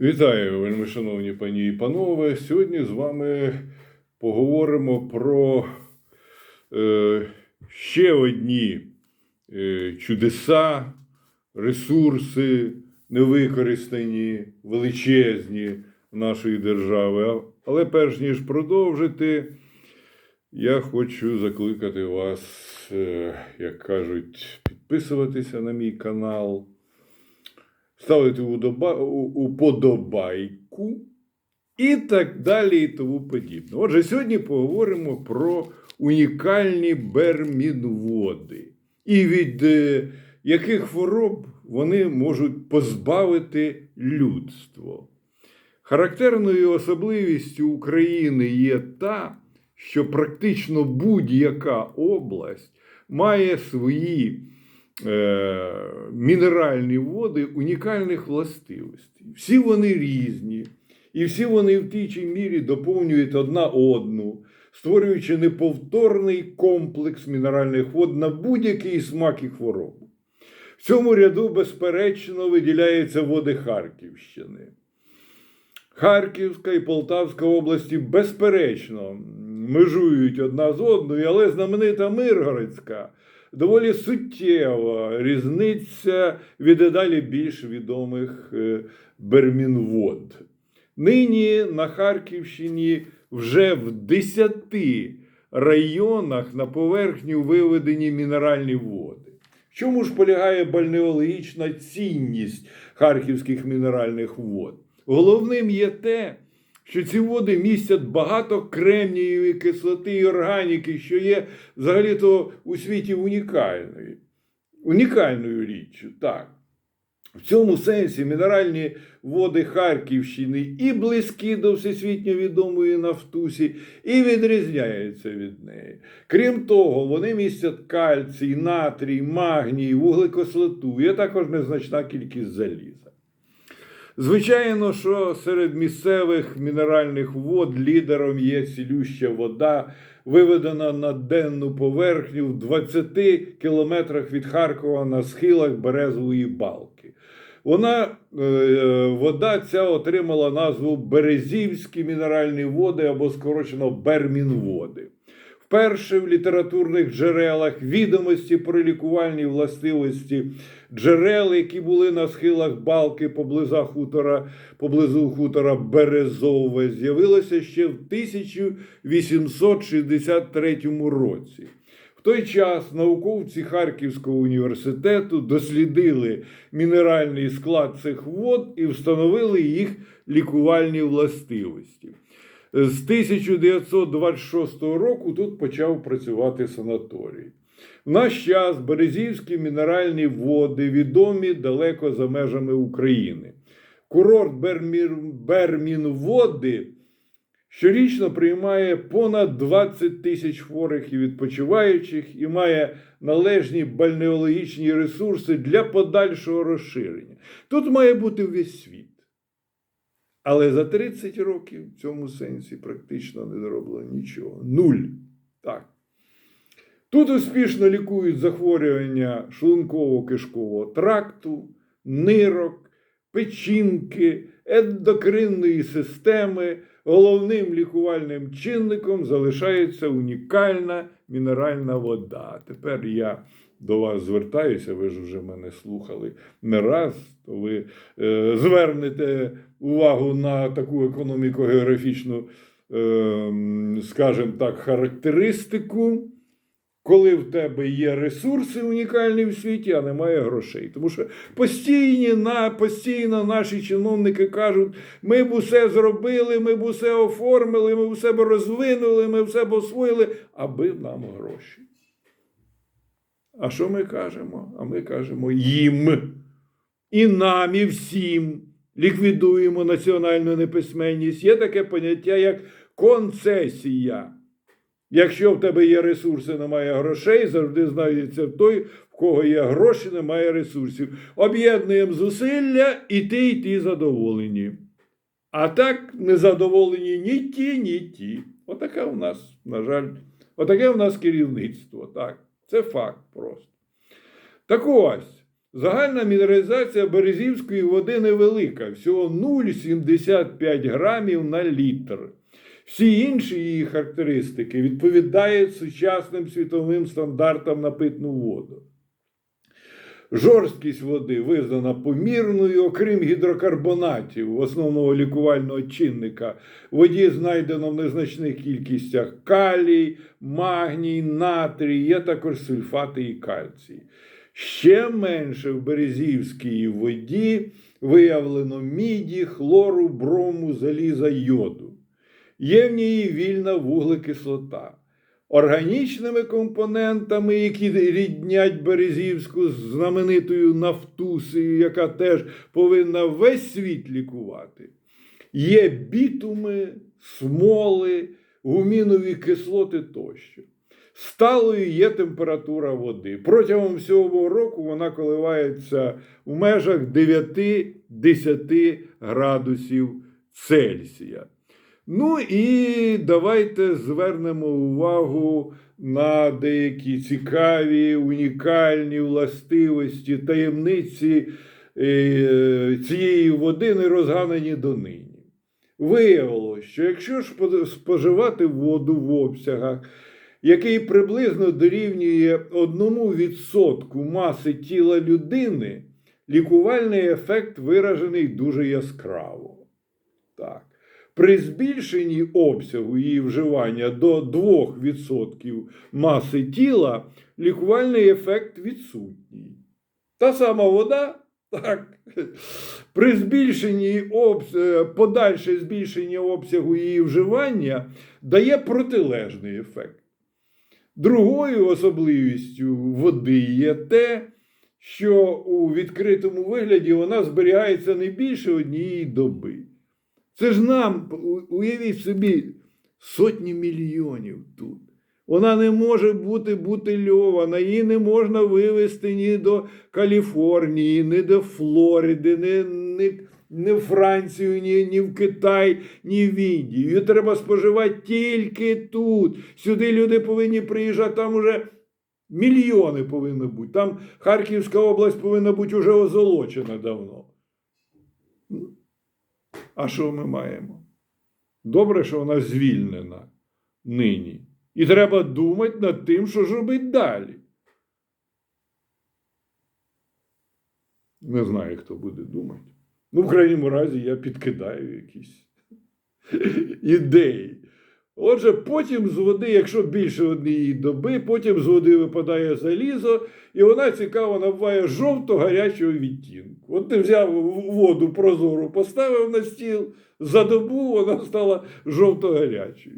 Вітаю, вельми шановні пані і панове. Сьогодні з вами поговоримо про е, ще одні е, чудеса, ресурси невикористані, величезні нашої держави. Але перш ніж продовжити, я хочу закликати вас, е, як кажуть, підписуватися на мій канал ставити уподобайку і так далі, і тому подібне. Отже, сьогодні поговоримо про унікальні бермінводи і від е, яких хвороб вони можуть позбавити людство. Характерною особливістю України є та, що практично будь-яка область має свої мінеральні води унікальних властивостей. Всі вони різні, і всі вони в тій чи мірі доповнюють одна одну, створюючи неповторний комплекс мінеральних вод на будь-який смак і хворобу. В цьому ряду, безперечно, виділяються води Харківщини. Харківська і Полтавська області, безперечно, межують одна з одною, але знаменита Миргородська доволі суттєва різниця від і далі більш відомих е, бермінвод. Нині на Харківщині вже в 10 районах на поверхню виведені мінеральні води. В чому ж полягає бальнеологічна цінність харківських мінеральних вод? Головним є те, що ці води містять багато кремнієвої кислоти і органіки, що є взагалі-то у світі унікальною. Унікальною річчю, так. В цьому сенсі мінеральні води Харківщини і близькі до всесвітньо відомої Нафтусі, і відрізняються від неї. Крім того, вони містять кальцій, натрій, магній, вуглекислоту, є також незначна кількість заліза. Звичайно, що серед місцевих мінеральних вод лідером є цілюща вода, виведена на денну поверхню в 20 кілометрах від Харкова на схилах Березової балки. Вона, е, вода ця отримала назву Березівські мінеральні води або скорочено Бермінводи. Вперше в літературних джерелах відомості про лікувальні властивості джерел, які були на схилах балки поблизу хутора, поблизу хутора Березове, з'явилося ще в 1863 році. В той час науковці Харківського університету дослідили мінеральний склад цих вод і встановили їх лікувальні властивості. З 1926 року тут почав працювати санаторій. В наш час березівські мінеральні води відомі далеко за межами України. Курорт Бермінводи щорічно приймає понад 20 тисяч хворих і відпочиваючих і має належні бальнеологічні ресурси для подальшого розширення. Тут має бути весь світ. Але за 30 років в цьому сенсі практично не зроблено нічого. Нуль. Так. Тут успішно лікують захворювання шлунково-кишкового тракту, нирок, печінки, ендокринної системи. Головним лікувальним чинником залишається унікальна мінеральна вода. Тепер я до вас звертаюся, ви ж вже мене слухали не раз, то ви е, звернете увагу на таку економіко-географічну, е, скажімо так, характеристику, коли в тебе є ресурси унікальні в світі, а немає грошей. Тому що постійні, на, постійно наші чиновники кажуть, ми б усе зробили, ми б усе оформили, ми б усе розвинули, ми все б освоїли, аби нам гроші. А що ми кажемо? А ми кажемо їм. І нам, і всім ліквідуємо національну неписьменність. Є таке поняття, як концесія. Якщо в тебе є ресурси, немає грошей, завжди знайдеться той, в кого є гроші, немає ресурсів. Об'єднуємо зусилля, і ти, і ті задоволені. А так незадоволені ні ті, ні ті. Отаке у нас, на жаль, отаке у нас керівництво. Так, це факт просто. Так ось, Загальна мінералізація березівської води невелика, всього 0,75 грамів на літр. Всі інші її характеристики відповідають сучасним світовим стандартам на питну воду. Жорсткість води визнана помірною, окрім гідрокарбонатів, основного лікувального чинника. Воді знайдено в незначних кількостях калій, магній, натрій, є також сульфати і кальцій. Ще менше в березівській воді виявлено міді, хлору, брому, заліза, йоду. Є в ній вільна вуглекислота. Органічними компонентами, які ріднять Березівську з знаменитою нафтусею, яка теж повинна весь світ лікувати, є бітуми, смоли, гумінові кислоти тощо. Сталою є температура води. Протягом всього року вона коливається в межах 9-10 градусів Цельсія. Ну і давайте звернемо увагу на деякі цікаві, унікальні властивості, таємниці е, цієї води, не розганені донині. Виявилося, що якщо ж споживати воду в обсягах, який приблизно дорівнює 1% маси тіла людини, лікувальний ефект виражений дуже яскраво. Так. При збільшенні обсягу її вживання до 2% маси тіла лікувальний ефект відсутній. Та сама вода, так, при збільшенні обс... подальше збільшення обсягу її вживання дає протилежний ефект. Другою особливістю води є те, що у відкритому вигляді вона зберігається не більше однієї доби. Це ж нам, уявіть собі, сотні мільйонів тут. Вона не може бути бутильована, її не можна вивезти ні до Каліфорнії, ні до Флориди, ні, ні, ні в Францію, ні, ні в Китай, ні в Індію. Її треба споживати тільки тут. Сюди люди повинні приїжджати, там уже мільйони повинні бути. Там Харківська область повинна бути вже озолочена давно. А що ми маємо? Добре, що вона звільнена нині. І треба думати над тим, що ж робити далі. Не знаю, хто буде думати. Ну, в крайньому разі, я підкидаю якісь ідеї. Отже, потім з води, якщо більше однієї доби, потім з води випадає залізо, і вона цікаво набуває жовто-гарячого відтінку. От ти взяв воду прозору, поставив на стіл, за добу вона стала жовто-гарячою.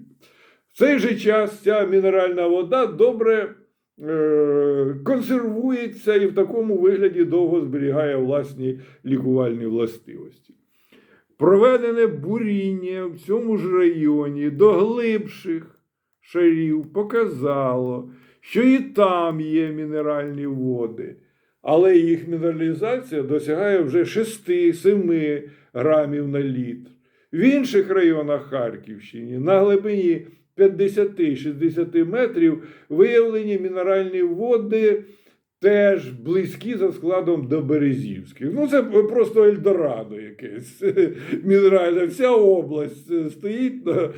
В цей же час ця мінеральна вода добре е- консервується і в такому вигляді довго зберігає власні лікувальні властивості. Проведене буріння в цьому ж районі до глибших шарів показало, що і там є мінеральні води, але їх мінералізація досягає вже 6-7 грамів на літр. В інших районах Харківщини на глибині 50-60 метрів виявлені мінеральні води теж близькі за складом до Березівських. Ну, це просто Ельдорадо якесь мінеральне. Вся область стоїть на,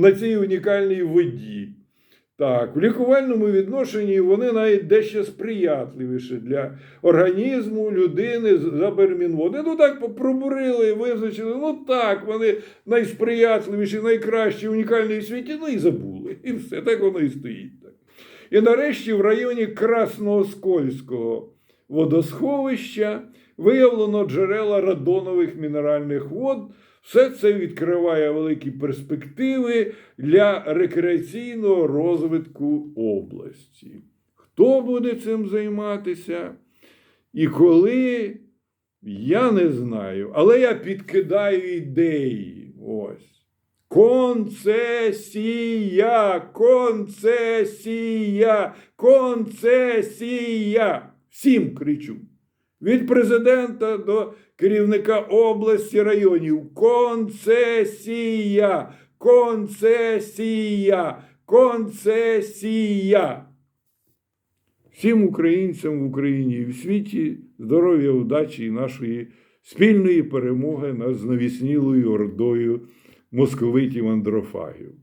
на цій унікальній воді. Так, в лікувальному відношенні вони навіть дещо сприятливіші для організму людини за води. Ну так пробурили, визначили. Ну так, вони найсприятливіші, найкращі, унікальні в світі, ну і забули. І все, так воно і стоїть. І нарешті в районі Красноскольського водосховища виявлено джерела радонових мінеральних вод. Все це відкриває великі перспективи для рекреаційного розвитку області. Хто буде цим займатися? І коли, я не знаю, але я підкидаю ідеї. Ось. Концесія, концесія, концесія. Всім кричу. Від президента до керівника області районів. Концесія, концесія, концесія. Всім українцям в Україні і в світі здоров'я, удачі і нашої спільної перемоги над знавіснілою ордою московитів андрофагів.